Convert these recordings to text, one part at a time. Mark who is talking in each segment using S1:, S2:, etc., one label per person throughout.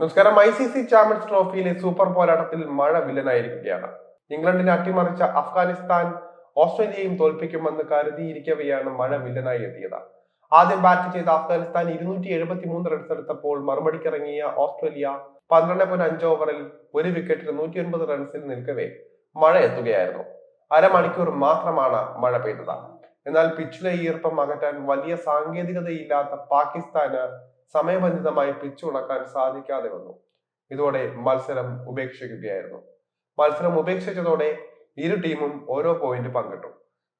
S1: നമസ്കാരം. I C C champions ട്രോഫിയിലെ super പോരാട്ടത്തിൽ മഴ വില്ലനായിരിക്കുകയാണ്. ഇംഗ്ലണ്ടിനെ അട്ടിമറിച്ച അഫ്ഗാനിസ്ഥാൻ ഓസ്ട്രേലിയയും തോൽപ്പിക്കുമെന്ന് കരുതിയിരിക്കവെയാണ് മഴ വില്ലനായി എത്തിയത്. ആദ്യം ബാറ്റ് ചെയ്ത അഫ്ഗാനിസ്ഥാൻ ഇരുന്നൂറ്റി എഴുപത്തി മൂന്ന് റൺസ് എടുത്തപ്പോൾ മറുപടിക്കിറങ്ങിയ ഓസ്ട്രേലിയ പന്ത്രണ്ട് പോയിന്റ് അഞ്ച് ഓവറിൽ ഒരു വിക്കറ്റിൽ നൂറ്റി ഒൻപത് റൺസിൽ നിൽക്കവേ മഴ എത്തുകയായിരുന്നു. അരമണിക്കൂർ മാത്രമാണ് മഴ പെയ്തത്. എന്നാൽ പിച്ചിലെ ഈർപ്പം അകറ്റാൻ വലിയ സാങ്കേതികതയില്ലാത്ത പാകിസ്ഥാന് സമയബന്ധിതമായി പിച്ച് ഉണക്കാൻ സാധിക്കാതെ വന്നു. ഇതോടെ മത്സരം ഉപേക്ഷിക്കുകയായിരുന്നു. മത്സരം ഉപേക്ഷിച്ചതോടെ ഇരു ടീമും ഓരോ പോയിന്റ് പങ്കിട്ടു.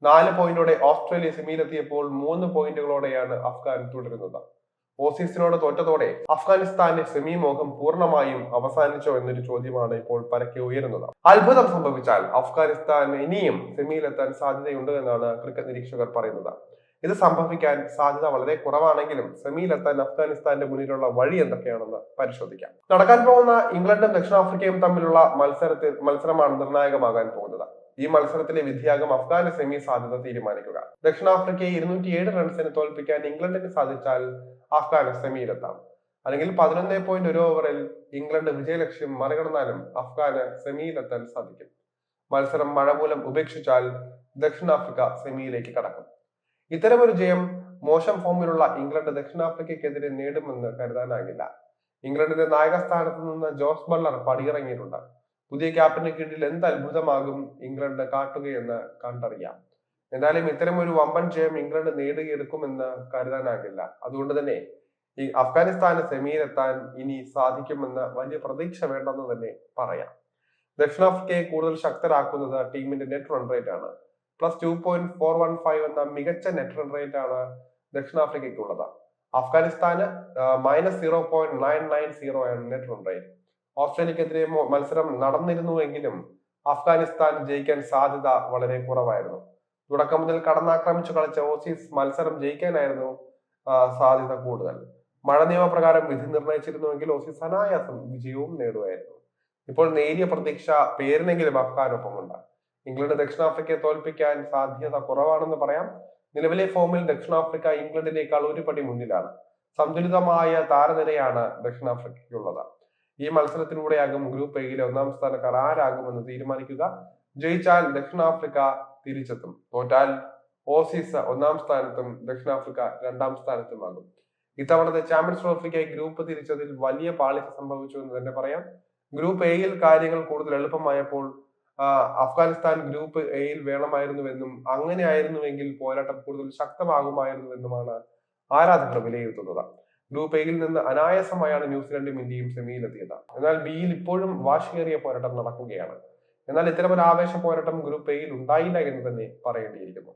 S1: നാല് പോയിന്റോടെ ഓസ്ട്രേലിയ സെമിയിലെത്തിയപ്പോൾ മൂന്ന് പോയിന്റുകളോടെയാണ് അഫ്ഗാൻ തുടരുന്നത്. ഓസീസിനോട് തോറ്റതോടെ അഫ്ഗാനിസ്ഥാന്റെ സെമി മോഹം പൂർണമായും അവസാനിച്ചോ എന്നൊരു ചോദ്യമാണ് ഇപ്പോൾ പരക്കെ ഉയരുന്നത്. അത്ഭുതം സംഭവിച്ചാൽ അഫ്ഗാനിസ്ഥാൻ ഇനിയും സെമിയിലെത്താൻ സാധ്യതയുണ്ട് എന്നാണ് ക്രിക്കറ്റ് നിരീക്ഷകർ പറയുന്നത്. ഇത് സംഭവിക്കാൻ സാധ്യത വളരെ കുറവാണെങ്കിലും സെമിയിലെത്താൻ അഫ്ഗാനിസ്ഥാന്റെ മുന്നിലുള്ള വഴി എന്തൊക്കെയാണെന്ന് പരിശോധിക്കാം. നടക്കാൻ പോകുന്ന ഇംഗ്ലണ്ടും ദക്ഷിണാഫ്രിക്കയും തമ്മിലുള്ള മത്സരത്തിൽ മത്സരമാണ് നിർണായകമാകാൻ പോകുന്നത്. ഈ മത്സരത്തിലെ വിധിയാകും അഫ്ഗാന് സെമി സാധ്യത തീരുമാനിക്കുക. ദക്ഷിണാഫ്രിക്കയെ ഇരുന്നൂറ്റിയേഴ് റൺസിന് തോൽപ്പിക്കാൻ ഇംഗ്ലണ്ടിന് സാധിച്ചാൽ അഫ്ഗാന് സെമിയിലെത്താം. അല്ലെങ്കിൽ പതിനൊന്ന് പോയിന്റ് ഒരു ഓവറിൽ ഇംഗ്ലണ്ട് വിജയലക്ഷ്യം മറികടന്നാലും അഫ്ഗാന് സെമിയിലെത്താൻ സാധിക്കും. മത്സരം മഴ മൂലം ഉപേക്ഷിച്ചാൽ ദക്ഷിണാഫ്രിക്ക സെമിയിലേക്ക് കടക്കും. ഇത്തരമൊരു ജയം മോശം ഫോമിലുള്ള ഇംഗ്ലണ്ട് ദക്ഷിണാഫ്രിക്കയ്ക്കെതിരെ നേടുമെന്ന് കരുതാനാകില്ല. ഇംഗ്ലണ്ടിന്റെ നായക സ്ഥാനത്ത് നിന്ന് ജോസ് ബള്ളർ പടിയിറങ്ങിയിട്ടുണ്ട്. പുതിയ ക്യാപ്റ്റന് കീഴിൽ എന്ത് അത്ഭുതമാകും ഇംഗ്ലണ്ട് കാട്ടുകയെന്ന് കണ്ടറിയാം. എന്തായാലും ഇത്തരം ഒരു വമ്പൻ ജയം ഇംഗ്ലണ്ട് നേടുകയെടുക്കുമെന്ന് കരുതാനാകില്ല. അതുകൊണ്ട് തന്നെ ഈ അഫ്ഗാനിസ്ഥാന് സെമിയിലെത്താൻ ഇനി സാധിക്കുമെന്ന് വലിയ പ്രതീക്ഷ വേണ്ടെന്ന് തന്നെ പറയാം. ദക്ഷിണാഫ്രിക്കയെ കൂടുതൽ ശക്തരാക്കുന്നത് ടീമിന്റെ നെറ്റ് റൺ റേറ്റ് ആണ്. Plus two point four one five എന്ന മികച്ച നെറ്റ് റൺ റേറ്റ് ആണ് ദക്ഷിണാഫ്രിക്കയ്ക്കുള്ളത്. അഫ്ഗാനിസ്ഥാന് minus zero point nine nine zero ആണ് നെറ്റ് റൺ റേറ്റ് ഓസ്ട്രേലിയക്കെതിരെ മത്സരം നടന്നിരുന്നുവെങ്കിലും അഫ്ഗാനിസ്ഥാൻ ജയിക്കാൻ സാധ്യത വളരെ കുറവായിരുന്നു. തുടക്കം മുതൽ കടന്നാക്രമിച്ചു കളിച്ച ഓസീസ് മത്സരം ജയിക്കാനായിരുന്നു സാധ്യത കൂടുതൽ. മഴ നിയമപ്രകാരം വിധി നിർണയിച്ചിരുന്നുവെങ്കിൽ ഓസീസ് അനായാസം വിജയവും നേടുമായിരുന്നു. ഇപ്പോൾ നേരിയ പ്രതീക്ഷ പേരിനെങ്കിലും അഫ്ഗാനൊപ്പമുണ്ട് ഇംഗ്ലണ്ട് ദക്ഷിണാഫ്രിക്കയെ തോൽപ്പിക്കാൻ സാധ്യത കുറവാണെന്ന് പറയാം. നിലവിലെ ഫോമിൽ ദക്ഷിണാഫ്രിക്ക ഇംഗ്ലണ്ടിനേക്കാൾ ഒരു പടി മുന്നിലാണ്. സന്തുലിതമായ താരനിരയാണ് ദക്ഷിണാഫ്രിക്കയ്ക്കുള്ളത്. ഈ മത്സരത്തിലൂടെയാകും ഗ്രൂപ്പ് എയിലെ ഒന്നാം സ്ഥാനക്കാർ ആരാകുമെന്ന് തീരുമാനിക്കുക. ജയിച്ചാൽ ദക്ഷിണാഫ്രിക്ക തിരിച്ചെത്തും. തോറ്റാൽ ഓസീസ് ഒന്നാം സ്ഥാനത്തും ദക്ഷിണാഫ്രിക്ക രണ്ടാം സ്ഥാനത്തുമാകും. ഇത്തവണത്തെ ചാമ്പ്യൻസ് ട്രോഫിക്കായി ഗ്രൂപ്പ് തിരിച്ചതിൽ വലിയ പാളിച്ച സംഭവിച്ചു എന്ന് തന്നെ പറയാം. ഗ്രൂപ്പ് എയിൽ കാര്യങ്ങൾ കൂടുതൽ എളുപ്പമായപ്പോൾ അഫ്ഗാനിസ്ഥാൻ ഗ്രൂപ്പ് എയിൽ വേണമായിരുന്നുവെന്നും അങ്ങനെ ആയിരുന്നുവെങ്കിൽ പോരാട്ടം കൂടുതൽ ശക്തമാകുമായിരുന്നുവെന്നുമാണ് ആരാധകർ വിലയിരുത്തുന്നത്. ഗ്രൂപ്പ് എയിൽ നിന്ന് അനായാസമായാണ് ന്യൂസിലൻഡും ഇന്ത്യയും സെമിയിലെത്തിയത്. എന്നാൽ ബിയിൽ ഇപ്പോഴും വാശിയേറിയ പോരാട്ടം നടക്കുകയാണ്. എന്നാൽ ഇത്തരമൊരു ആവേശ പോരാട്ടം ഗ്രൂപ്പ് എയിൽ ഉണ്ടായില്ല എന്ന് തന്നെ പറയേണ്ടിയിരിക്കുന്നു.